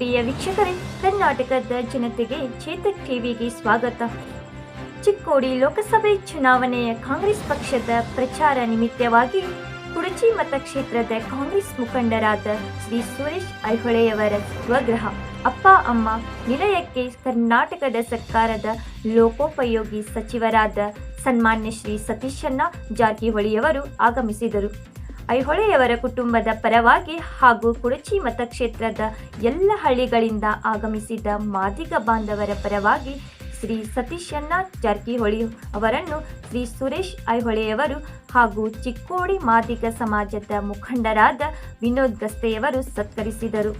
ಪ್ರಿಯ ವೀಕ್ಷಕರೇ, ಕರ್ನಾಟಕದ ಜನತೆಗೆ ಚೇತಕ್ ಟಿವಿಗೆ ಸ್ವಾಗತ. ಚಿಕ್ಕೋಡಿ ಲೋಕಸಭೆ ಚುನಾವಣೆಯ ಕಾಂಗ್ರೆಸ್ ಪಕ್ಷದ ಪ್ರಚಾರ ನಿಮಿತ್ತವಾಗಿ ಕುಡಚಿ ಮತಕ್ಷೇತ್ರದ ಕಾಂಗ್ರೆಸ್ ಮುಖಂಡರಾದ ಶ್ರೀ ಸುರೇಶ್ ಐಹೊಳೆಯವರ ಸ್ವಗೃಹ, ಅಪ್ಪ, ಅಮ್ಮ ನಿಲಯಕ್ಕೆ ಕರ್ನಾಟಕದ ಸರ್ಕಾರದ ಲೋಕೋಪಯೋಗಿ ಸಚಿವರಾದ ಸನ್ಮಾನ್ಯ ಶ್ರೀ ಸತೀಶಣ್ಣ ಜಾರಕಿಹೊಳಿಯವರು ಆಗಮಿಸಿದರು. ಐಹೊಳೆಯವರ ಕುಟುಂಬದ ಪರವಾಗಿ ಹಾಗೂ ಕುಡಚಿ ಮತಕ್ಷೇತ್ರದ ಎಲ್ಲ ಹಳ್ಳಿಗಳಿಂದ ಆಗಮಿಸಿದ ಮಾದಿಗ ಬಾಂಧವರ ಪರವಾಗಿ ಶ್ರೀ ಸತೀಶಣ್ಣ ಜಾರಕಿಹೊಳಿ ಅವರನ್ನು ಶ್ರೀ ಸುರೇಶ್ ಐಹೊಳೆಯವರು ಹಾಗೂ ಚಿಕ್ಕೋಡಿ ಮಾದಿಗ ಸಮಾಜದ ಮುಖಂಡರಾದ ವಿನೋದ್ ಗಸ್ತೆಯವರು ಸತ್ಕರಿಸಿದರು.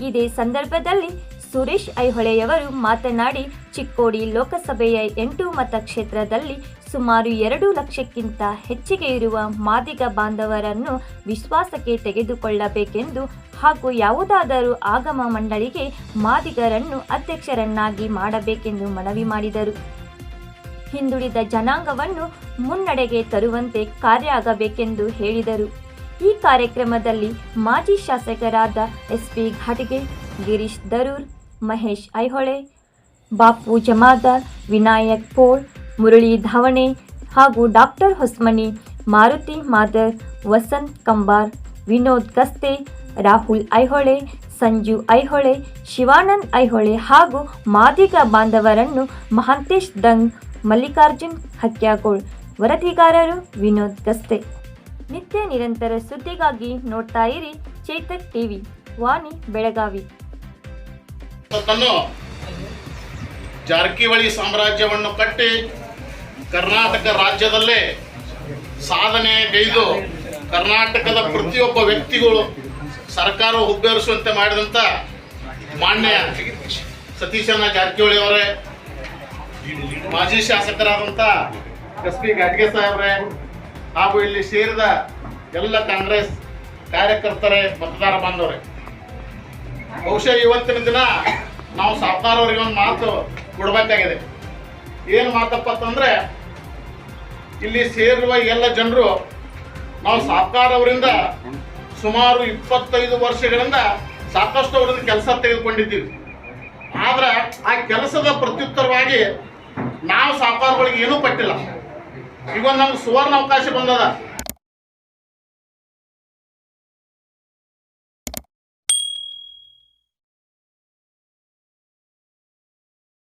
ಇದೇ ಸಂದರ್ಭದಲ್ಲಿ ಸುರೇಶ್ ಐಹೊಳೆಯವರು ಮಾತನಾಡಿ, ಚಿಕ್ಕೋಡಿ ಲೋಕಸಭೆಯ ಎಂಟು ಮತಕ್ಷೇತ್ರದಲ್ಲಿ ಸುಮಾರು ಎರಡು ಲಕ್ಷಕ್ಕಿಂತ ಹೆಚ್ಚಿಗೆ ಇರುವ ಮಾದಿಗ ಬಾಂಧವರನ್ನು ವಿಶ್ವಾಸಕ್ಕೆ ತೆಗೆದುಕೊಳ್ಳಬೇಕೆಂದು ಹಾಗೂ ಯಾವುದಾದರೂ ಆಗಮ ಮಂಡಳಿಗೆ ಮಾದಿಗರನ್ನು ಅಧ್ಯಕ್ಷರನ್ನಾಗಿ ಮಾಡಬೇಕೆಂದು ಮನವಿ ಮಾಡಿದರು. ಹಿಂದುಳಿದ ಜನಾಂಗವನ್ನು ಮುನ್ನಡೆಗೆ ತರುವಂತೆ ಕಾರ್ಯ ಆಗಬೇಕೆಂದು ಹೇಳಿದರು. ಈ ಕಾರ್ಯಕ್ರಮದಲ್ಲಿ ಮಾಜಿ ಶಾಸಕರಾದ ಎಸ್ ಪಿ ಘಾಟಿಗೆ ಗಿರೀಶ್ ದರೂರ್, ಮಹೇಶ್ ಐಹೊಳೆ, ಬಾಪು ಜಮಾದಾರ್, ವಿನಾಯಕ್ ಪೋಳ್ ಮುರಳಿ ಧಾವಣೆ ಹಾಗೂ ಡಾಕ್ಟರ್ ಹೊಸ್ಮನಿ, ಮಾರುತಿ ಮಾದರ್, ವಸಂತ್ ಕಂಬಾರ್, ವಿನೋದ್ ಕಸ್ತೆ, ರಾಹುಲ್ ಐಹೊಳೆ, ಸಂಜು ಐಹೊಳೆ, ಶಿವಾನಂದ್ ಐಹೊಳೆ ಹಾಗೂ ಮಾದಿಗ ಬಾಂಧವರನ್ನು ಮಹಾಂತೇಶ್ ದಂಗ್, ಮಲ್ಲಿಕಾರ್ಜುನ್ ಹಕ್ಯಾಗೋಳ್ ವರದಿಗಾರರು ವಿನೋದ್ ಕಸ್ತೆ. ನಿತ್ಯ ನಿರಂತರ ಸುದ್ದಿಗಾಗಿ ನೋಡ್ತಾ ಇರಿ ಚೇತಕ್ ಟಿವಿ, ವಾಣಿ, ಬೆಳಗಾವಿ. ಜಾರಕಿಹೊಳಿ ಸಾಮ್ರಾಜ್ಯವನ್ನು ಕಟ್ಟಿ ಕರ್ನಾಟಕ ರಾಜ್ಯದಲ್ಲೇ ಸಾಧನೆ ಗೈದು ಕರ್ನಾಟಕದ ಪ್ರತಿಯೊಬ್ಬ ವ್ಯಕ್ತಿಗಳು ಸರ್ಕಾರ ಹುಬ್ಬೇರಿಸುವಂತೆ ಮಾಡಿದಂಥ ಮಾನ್ಯ ಸತೀಶನ ಜಾರಕಿಹೊಳಿ ಅವರೇ, ಮಾಜಿ ಶಾಸಕರಾದಂಥ ಎಸ್ ಪಿ ಗಾಡ್ಗೆ ಸಾಹೇಬ್ರೆ, ಹಾಗೂ ಇಲ್ಲಿ ಸೇರಿದ ಎಲ್ಲ ಕಾಂಗ್ರೆಸ್ ಕಾರ್ಯಕರ್ತರೇ, ಮತದಾರ ಬಾಂಧವರೇ. ಬಹುಶಃ ಇವತ್ತಿನ ದಿನ ನಾವು ಸರ್ಕಾರವ್ರಿಗೆ ಒಂದು ಮಾತು ಕೊಡಬೇಕಾಗಿದೆ. ಏನು ಮಾತಪ್ಪ ಅಂತಂದ್ರೆ ಇಲ್ಲಿ ಸೇರುವ ಎಲ್ಲ ಜನರು ನಾವು ಸಾಕಾರ ಅವರಿಂದ ಸುಮಾರು ಇಪ್ಪತ್ತೈದು ವರ್ಷಗಳಿಂದ ಸಾಕಷ್ಟು ಅವರಿಂದ ಕೆಲಸ ತೆಗೆದುಕೊಂಡಿದ್ದೀವಿ. ಆದ್ರೆ ಆ ಕೆಲಸದ ಪ್ರತ್ಯುತ್ತರವಾಗಿ ನಾವು ಸಾಕಾರಗಳಿಗೆ ಏನೂ ಪಟ್ಟಿಲ್ಲ. ಈಗ ನಮ್ಗೆ ಸುವರ್ಣ ಅವಕಾಶ ಬಂದದ.